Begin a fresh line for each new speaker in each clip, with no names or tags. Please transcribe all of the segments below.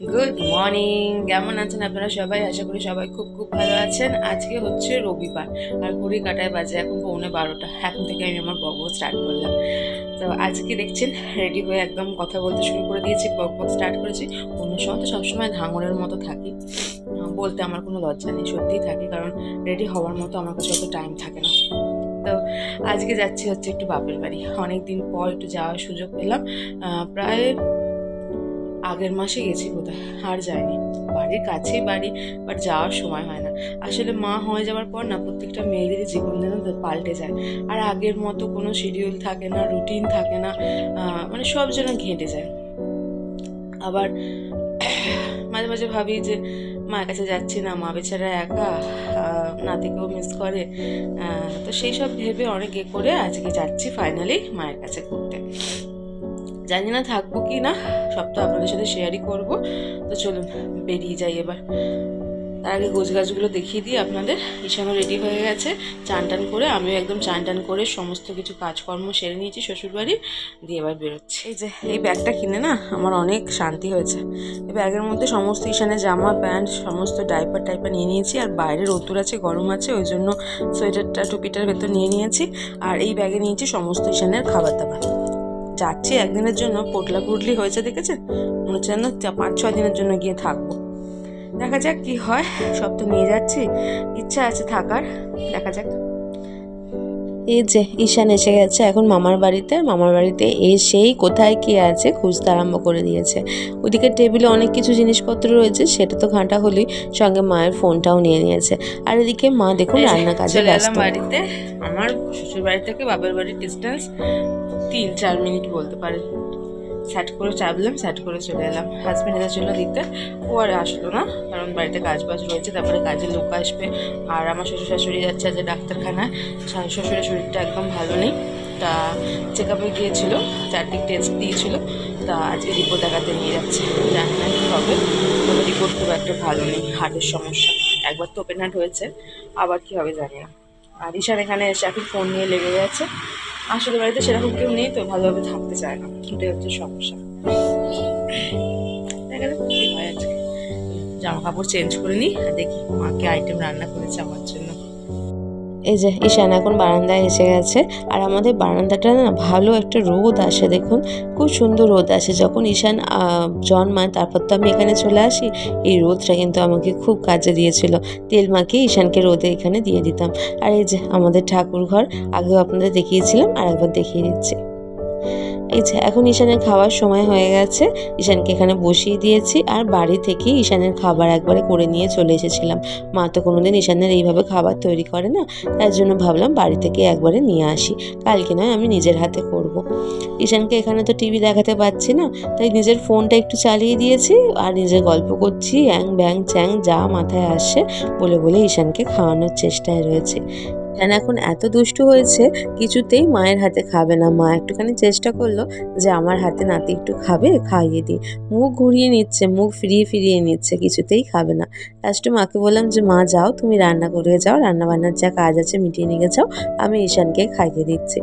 Good morning কেমন আছেন আপনারা সবাই? আশা করি সবাই খুব খুব ভালো আছেন। আজকে হচ্ছে রবিবার। আর ঘড়ি কাটায় বাজে এখন পৌনে বারোটা। এখন থেকে আমি আমার বক স্টার্ট করলাম। তো আজকে দেখছেন রেডি হয়ে একদম কথা বলতে শুরু করে দিয়েছি, বক বক স্টার্ট করেছি। অন্য সময় তো সবসময় ধাঙরের মতো থাকি। বলতে আমার কোনো লজ্জা নেই, সত্যিই থাকি। কারণ রেডি হওয়ার মতো আমার কাছে অত টাইম থাকে না। তো আজকে যাচ্ছি হচ্ছে একটু বাপের বাড়ি। অনেক দিন পর একটু যাওয়ার সুযোগ পেলাম। প্রায় আগের মাসে গেছি কোথায়? আর যাইনি। বাড়ির কাছেই বাড়ি বাট যাওয়ার সময় হয় না। আসলে মা হয়ে যাওয়ার পর না, প্রত্যেকটা মেয়েদেরই জীবন যেন পাল্টে যায়। আর আগের মতো কোনো শিডিউল থাকে না রুটিন থাকে না মানে সব যেন ঘেঁটে যায়। আবার মাঝে মাঝে ভাবি যে মায়ের কাছে যাচ্ছি না, মা বেচারা একা নাতিকেও মিস করে তো সেই সব ভেবে অনেক এ করে আজকে যাচ্ছি ফাইনালি মায়ের কাছে ঘুরতে। জানি না থাকব কি না, সব তো আপনাদের সাথে শেয়ারই করব। তো চলুন, বেরিয়ে যাই এবার। তার আগে গোছ গাছগুলো দেখিয়ে দিই আপনাদের। ঈশানও রেডি হয়ে গেছে। চান টান করে, আমিও একদম চান টান করে সমস্ত কিছু কাজকর্ম সেরে নিয়েছি শ্বশুরবাড়ির দিয়ে এবার বেরোচ্ছি। এই যে, এই ব্যাগটা কিনে না, আমার অনেক শান্তি হয়েছে। এই ব্যাগের মধ্যে সমস্ত ঈশানের জামা, প্যান্ট, সমস্ত ডাইপার টাইপার নিয়ে নিয়েছি। আর বাইরে রোদ্দুর আছে, গরম আছে, ওই জন্য সোয়েটারটা টুপিটার ভেতর নিয়ে নিয়েছি। আর এই ব্যাগে নিয়েছি সমস্ত ঈশানের খাবার দাবার। যাচ্ছি একদিনের জন্য পোটলা পুটলি হয়েছে দেখেছেন মনে হচ্ছে যেন পাঁচ ছ দিনের জন্য গিয়ে থাকব। দেখা যাক কি হয়, সব তো নিয়ে যাচ্ছি। ইচ্ছা আছে থাকার। দেখা যাক। এই যে ঈশান এসে গেছে। এখন মামার বাড়িতে মামার বাড়িতে এসেই কোথায় কি আছে খুঁজতে আরম্ভ করে দিয়েছে। ওদিকে টেবিলে অনেক কিছু জিনিসপত্র রয়েছে সেটা তো ঘাঁটা হলেই সঙ্গে মায়ের ফোনটাও নিয়ে নিয়েছে। আর এদিকে মা দেখুন রান্না কাজে ব্যস্ত। বাড়িতে। আমার শ্বশুর বাড়ি থেকে বাবার বাড়ির ডিস্টেন্স তিন চার মিনিট বলতে পারেন। স্যাট করে চাপলাম স্যাট করে চলে এলাম হাজব্যান্ডের জন্য দিতে। ও আর আসলো না, কারণ বাড়িতে কাজ বাজ রয়েছে, তারপরে কাজে লোক আসবে। আর আমার শ্বশুর শাশুড়ি যাচ্ছে আজ শ্বশুরের শ্বশুরের শরীরটা একদম ভালো নেই। তা চেক আপে গিয়েছিল, চারদিক টেস্ট দিয়েছিল। তা আজকে রিপোর্ট দেখাতে নিয়ে যাচ্ছে। জানি না কী হবে রিপোর্ট খুব একটা ভালো নেই হার্টের সমস্যা। একবার তো ওপেন হার্ট হয়েছে, আবার কী হবে জানি না। আর ঈশান এখানে এসে এখন ফোন নিয়ে লেগে যাচ্ছে আসলে বাড়িতে সেরকম কেউ নেই, তো ভালোভাবে থাকতে চায় না। এটাই হচ্ছে সমস্যা। কি হয় জামা কাপড় চেঞ্জ করে নিই দেখি মাকে আইটেম রান্না করেছে আমার জন্য। এই যে ঈশান এখন বারান্দায় এসে গেছে। আর আমাদের বারান্দাটা না ভালো একটা রোদ আসে, দেখুন। খুব সুন্দর রোদ আসে। যখন ঈশান জন্মায়, তারপর তো আমি এখানে চলে আসি। এই রোদটা কিন্তু আমাকে খুব কাজে দিয়েছিল। তেল মাখিয়ে ঈশানকে রোদে এখানে দিয়ে দিতাম। আর এই যে আমাদের ঠাকুর ঘর আগেও আপনাদের দেখিয়েছিলাম আর একবার দেখিয়ে দিচ্ছি। এই যে, এখন ঈশানের খাওয়ার সময় হয়ে গেছে। ঈশানকে এখানে বসিয়ে দিয়েছি আর বাড়ি থেকে ঈশানের খাবার একবারে করে নিয়ে চলে এসেছিলাম। মা তো কোনোদিন ঈশানের এইভাবে খাবার তৈরি করে না, তার জন্য ভাবলাম বাড়ি থেকে একবারে নিয়ে আসি। কালকে নয়, আমি নিজের হাতে করব। ঈশানকে এখানে তো টিভি দেখাতে পাচ্ছি না, তাই নিজের ফোনটা একটু চালিয়ে দিয়েছি আর নিজে গল্প করছি, অ্যাং ব্যাং চ্যাং যা মাথায় আসছে বলে বলে ঈশানকে খাওয়ানোর চেষ্টায় রয়েছে। ঈশান এখন এত দুষ্টু হয়েছে? কিছুতেই মায়ের হাতে খাবে না মা। একটুখানি চেষ্টা করল যে আমার হাতে নাতি একটু খাবে, খাইয়ে দিই। মুখ ঘুরিয়ে নিচ্ছে, মুখ ফিরিয়ে ফিরিয়ে নিচ্ছে, কিছুতেই খাবে না। লাস্টে মাকে বললাম যে, মা, যাও, তুমি রান্না করে যাও, রান্নাবান্নার যা কাজ আছে মিটিয়ে নিয়ে যাও, আমি ঈশানকে খাইয়ে দিচ্ছি।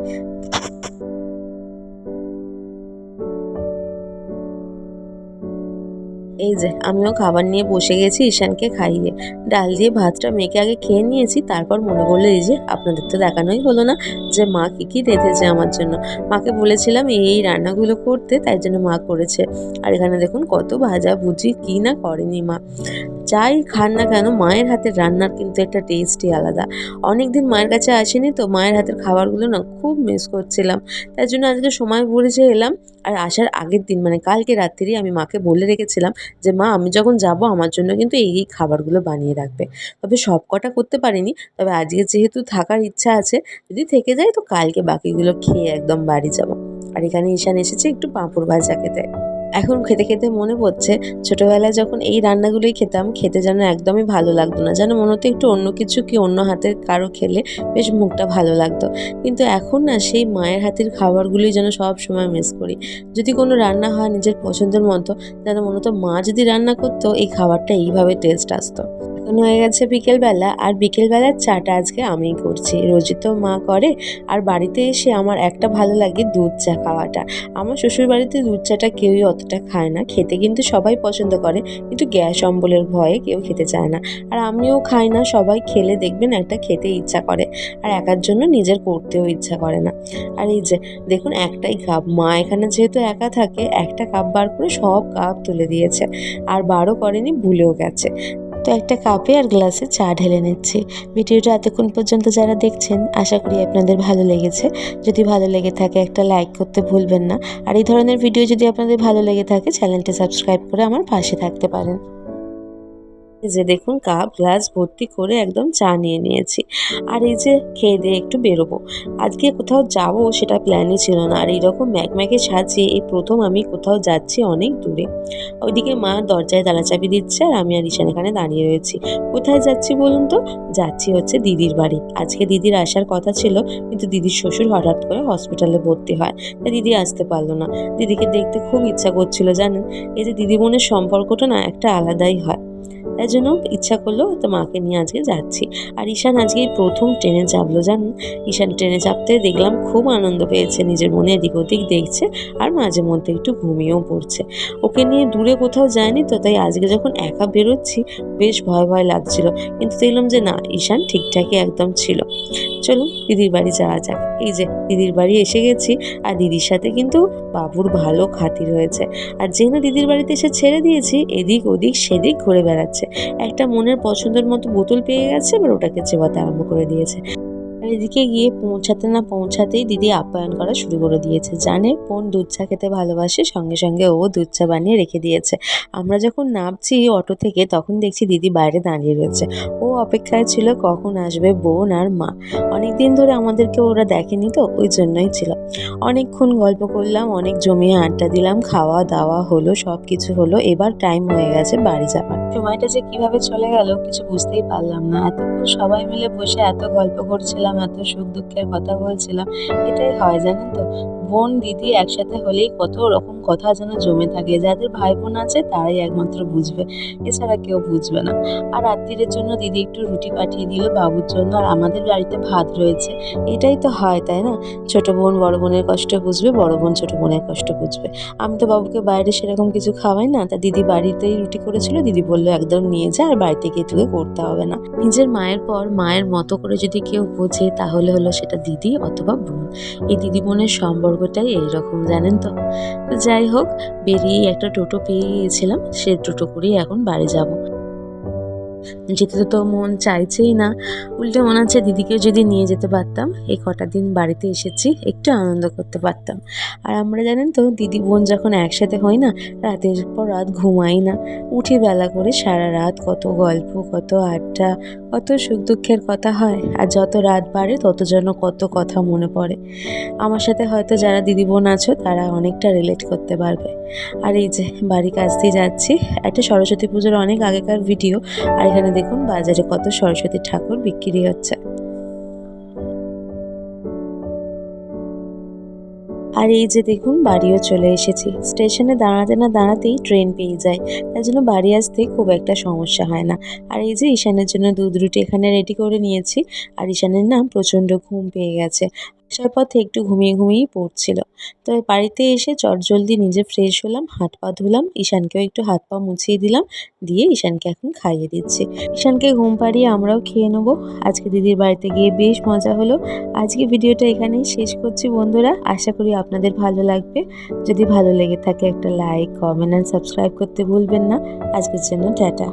এই যে, আমিও খাবার নিয়ে বসে গেছি ঈশানকে খাইয়ে। ডাল দিয়ে ভাতটা মেখে আগে খেয়ে নিয়েছি, তারপর মনে করল এই যে, আপনাদের তো দেখানোই হলো না যে মা কী কী রেঁধেছে আমার জন্য। মাকে বলেছিলাম এই রান্নাগুলো করতে, তাই জন্য মা করেছে। আর এখানে দেখুন কত ভাজা ভুজি কী না করেনি মা। যাই খান না কেন, মায়ের হাতের রান্নার কিন্তু একটা টেস্টই আলাদা। অনেক দিন মায়ের কাছে আসেনি তো মায়ের হাতের খাবারগুলো না খুব মিস করছিলাম। তার জন্য আজকে সময় বুঝে এলাম আর আসার আগের দিন মানে কালকে রাত্রি আমি মাকে বলে রেখেছিলাম যে, মা, আমি যখন যাব আমার জন্য কিন্তু এই এই খাবারগুলো বানিয়ে রাখবে। তবে সব কটা করতে পারিনি। তবে আজকে যেহেতু থাকার ইচ্ছা আছে, যদি থেকে যায় তো কালকে বাকিগুলো খেয়ে একদম বাড়ি যাব। আর এখানে ঈশান এসেছে একটু পাঁপড় ভাজা খেতে। এখন খেতে খেতে মনে পড়ছে, ছোটোবেলায় যখন এই রান্নাগুলোই খেতাম, খেতে যেন একদমই ভালো লাগতো না। যেন মনে হতো একটু অন্য কিছু কি অন্য হাতের কারও খেলে বেশ মুখটা ভালো লাগতো। কিন্তু এখন না, সেই মায়ের হাতের খাবারগুলোই যেন সব সময় মিস করি। যদি কোনো রান্না হয় নিজের পছন্দের মতো, যেন মনে হতো মা যদি রান্না করতো, এই খাবারটা এইভাবে টেস্ট আসতো।
এখন হয়ে গেছে বিকেলবেলা আর বিকেলবেলার চাটা আজকে আমিই করছি। রোজই তো মা করে আর বাড়িতে এসে আমার একটা ভালো লাগে দুধ চা খাওয়াটা। আমার শ্বশুর বাড়িতে দুধ চাটা কেউই অতটা খায় না, খেতে কিন্তু সবাই পছন্দ করে, কিন্তু গ্যাস অম্বলের ভয়ে কেউ খেতে চায় না। আর আমিও খাই না, সবাই খেলে দেখবেন একটা খেতে ইচ্ছা করে, আর একার জন্য নিজের করতেও ইচ্ছা করে না। আর এই যে, দেখুন একটাই কাপ, মা এখানে যেহেতু একা থাকে, একটা কাপ বার করে সব কাপ তুলে দিয়েছে, আর বারও করেনি, ভুলেও গেছে। তো একটা কাপে আর গ্লাসে চা ঢেলে নিচ্ছি। ভিডিওটা এতক্ষণ পর্যন্ত যারা দেখছেন, আশা করি আপনাদের ভালো লেগেছে। যদি ভালো লেগে থাকে একটা লাইক করতে ভুলবেন না। আর এই ধরনের ভিডিও যদি আপনাদের ভালো লেগে থাকে, চ্যানেলটি সাবস্ক্রাইব করে আমার পাশে থাকতে পারেন। যে দেখুন কাপ, গ্লাস ভর্তি করে একদম চা নিয়ে নিয়েছি। আর এই যে খেয়ে দিয়ে একটু বেরোবো। আজকে কোথাও যাব সেটা প্ল্যানই ছিল না। আর এইরকম ম্যাকম্যাকে সাজিয়ে এই প্রথম আমি কোথাও যাচ্ছি অনেক দূরে। ওইদিকে মা দরজায় তালা চাবি দিচ্ছে আর আমি আর ঈশান এখানে দাঁড়িয়ে রয়েছি। কোথায় যাচ্ছি বলুন তো? যাচ্ছি হচ্ছে দিদির বাড়ি। আজকে দিদির আসার কথা ছিল, কিন্তু দিদির শ্বশুর হঠাৎ করে হসপিটালে ভর্তি হয়। তাই দিদি আসতে পারল না। দিদিকে দেখতে খুব ইচ্ছা করছিল, জানেন? এই যে দিদি বোনের সম্পর্কটা না একটা আলাদাই হয়। তাই জন্য ইচ্ছা করল তো মাকে নিয়ে আজকে যাচ্ছি। আর ঈশান আজকে প্রথম ট্রেনে চাপলো জানেন ঈশান ট্রেনে চাপতে দেখলাম খুব আনন্দ পেয়েছে, নিজের মনে এদিক ওদিক দেখছে আর মাঝে মধ্যে একটু ঘুমিয়েও পড়ছে। ওকে নিয়ে দূরে কোথাও যায়নি তো, তাই আজকে যখন একা বেরোচ্ছি বেশ ভয় ভয় লাগছিল। কিন্তু দেখলাম যে না, ঈশান ঠিকঠাকই একদম ছিল। চলুন দিদির বাড়ি যাওয়া যাক। এই যে দিদির বাড়ি এসে গেছি আর দিদির সাথে কিন্তু বাবুর ভালো খাতির হয়েছে। আর যেহেতু দিদির বাড়িতে এসে ছেড়ে দিয়েছি, এদিক ওদিক সেদিক ঘুরে বেড়াচ্ছে। একটা মনের পছন্দের মতো বোতল পেয়ে গেছে এবার ওটাকে চেবাতে আরম্ভ করে দিয়েছে। এদিকে গিয়ে পৌঁছাতে না পৌঁছাতেই দিদি আপ্যায়ন করা শুরু করে দিয়েছে। জানে বোন দুধ চা খেতে ভালোবাসে, সঙ্গে সঙ্গে ও দুধ চা বানিয়ে রেখে দিয়েছে। আমরা যখন নামছি অটো থেকে, তখন দেখছি দিদি বাইরে দাঁড়িয়ে রয়েছে। ও অপেক্ষায় ছিল, কখন আসবে বোন আর মা? অনেক দিন ধরে আমাদেরকে ওরা দেখেনি তো, ওই জন্যই ছিল। অনেকক্ষণ গল্প করলাম, অনেক জমিয়ে আড্ডা দিলাম, খাওয়া দাওয়া হলো সব কিছু হলো। এবার টাইম হয়ে গেছে বাড়ি যাবার। সময়টা যে কীভাবে চলে গেল, কিছু বুঝতেই পারলাম না। এতক্ষণ সবাই মিলে বসে এত গল্প করছিলাম এত সুখ দুঃখের কথা বলছিলাম, এটাই হয় জানেন তো? বোন, দিদি একসাথে হলেই কত রকম কথা যেন জমে থাকে। যাদের ভাই বোন আছে, তারাই একমাত্র বুঝবে। এছাড়া কেউ বুঝবে না। আর রাত্রিরের জন্য দিদি একটু রুটি পাঠিয়ে দিল বাবুর জন্য, আর আমাদের বাড়িতে ভাত রয়েছে। এটাই তো হয়, তাই না? ছোট বোন বড় বোনের কষ্ট বুঝবে, বড় বোন ছোট বোনের কষ্ট বুঝবে। আমি তো বাবুকে বাইরে সেরকম কিছু খাওয়াই না। তা দিদি বাড়িতেই রুটি করেছিল, দিদি বলল, একদম নিয়ে যা, আর বাড়িতে গিয়ে তোকে করতে হবে না। নিজের মায়ের পর মায়ের মতো করে যদি কেউ বোঝে, তাহলে হলো সেটা দিদি অথবা বোন। এই দিদি বোনের সম্পর্কটাই এইরকম, জানেন তো? তো যাই হোক বেরিয়ে একটা টোটো পেয়ে গিয়েছিলাম সে টোটো করেই এখন বাড়ি যাব। যেতে তো মন চাইছেই না। উল্টে মনে হচ্ছে দিদিকে যদি নিয়ে যেতে পারতাম, এই কটা দিন বাড়িতে এসেছি, একটু আনন্দ করতে পারতাম। আর আমরা জানেন তো, দিদি বোন যখন একসাথে হই না, রাতের পর রাত ঘুমাই না। উঠি বেলা করে সারা রাত কত গল্প, কত আড্ডা, কত সুখ দুঃখের কথা হয়, আর যত রাত বাড়ে তত যেন কত কথা মনে পড়ে। আমার সাথে হয়তো যারা দিদি বোন আছো, তারা অনেকটা রিলেট করতে পারবে। আর এই যে বাড়ি কাছ দিয়ে যাচ্ছি, একটা সরস্বতী পুজোর অনেক আগেকার ভিডিও আর এখানে দেখুন বাজারে কত সরস্বতী ঠাকুর বিক্রি হচ্ছে। আর এই যে দেখুন বাড়িও চলে এসেছি। স্টেশনে দাঁড়াতে না দাঁড়াতেই ট্রেন পেয়ে যায়। তার জন্য বাড়ি আসতে খুব একটা সমস্যা হয় না। আর এই যে ঈশানের জন্য দুধ রুটি এখানে রেডি করে নিয়েছি। আর ঈশানের না প্রচণ্ড ঘুম পেয়ে গেছে। আসার পথে একটু ঘুমিয়ে ঘুমিয়েই পড়ছিল। তো বাড়িতে এসে চটজলদি নিজে ফ্রেশ হলাম, হাত পা ধুলাম, ঈশানকেও একটু হাত পা মুছিয়ে দিলাম, দিয়ে ঈশানকে এখন খাইয়ে দিচ্ছি। ঈশানকে ঘুম পাড়িয়ে আমরাও খেয়ে নেব। আজকে দিদির বাড়িতে গিয়ে বেশ মজা হলো। আজকে ভিডিওটা এখানেই শেষ করছি বন্ধুরা। আশা করি আপনাদের ভালো লাগবে। যদি ভালো লেগে থাকে একটা লাইক কমেন্ট অ্যান্ড সাবস্ক্রাইব করতে ভুলবেন না। আজকের জন্য টাটা।